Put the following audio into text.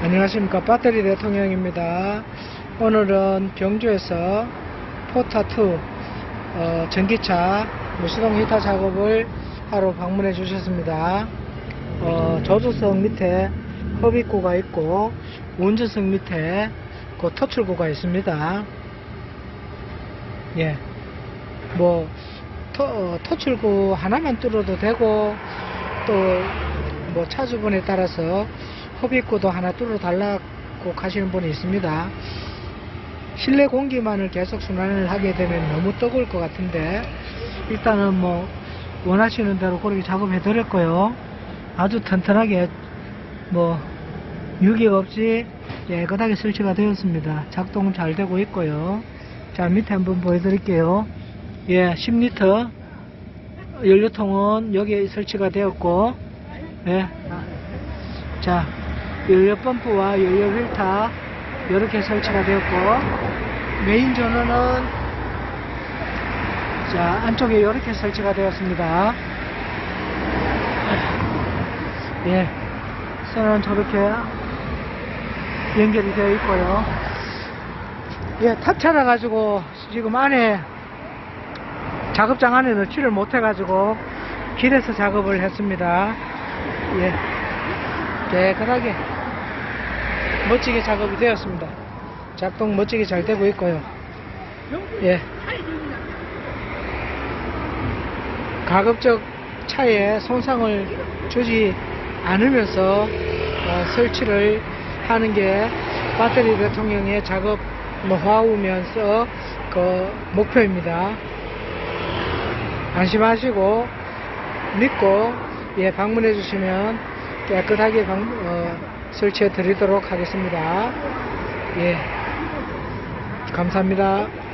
안녕하십니까. 배터리 대통령입니다. 오늘은 경주에서 포타2 어, 전기차 무시동 히터 작업을 하러 방문해 주셨습니다. 어, 조수석 밑에 허비구가 있고 운전석 밑에 그 토출구가 있습니다. 예, 뭐 토, 어, 토출구 하나만 뚫어도 되고 또 뭐 차주분에 따라서 허비구도 하나 뚫어 달라고 하시는 분이 있습니다. 실내 공기만을 계속 순환을 하게 되면 너무 뜨거울 것 같은데 일단은 뭐 원하시는 대로 그렇게 작업해 드렸고요. 아주 튼튼하게 뭐 유격 없이 깨끗하게 설치가 되었습니다. 작동 잘 되고 있고요. 자 밑에 한번 보여드릴게요. 예, 10리터 연료통은 여기에 설치가 되었고 예. 자, 연료 펌프와 연료 필터 이렇게 설치가 되었고 메인 전원은 자 안쪽에 이렇게 설치가 되었습니다. 예, 선은 저렇게 연결이 되어 있고요. 예, 탑차라 가지고 지금 안에 작업장 안에 넣지를 못해 가지고 길에서 작업을 했습니다. 예, 깨끗하게 멋지게 작업이 되었습니다. 작동 멋지게 잘 되고 있고요. 예, 가급적 차에 손상을 주지 않으면서 어, 설치를 하는 게 배터리 대통령의 작업 노하우면서 그 목표입니다. 안심하시고 믿고 예 방문해 주시면 깨끗하게 방, 어, 설치해 드리도록 하겠습니다. 예 감사합니다.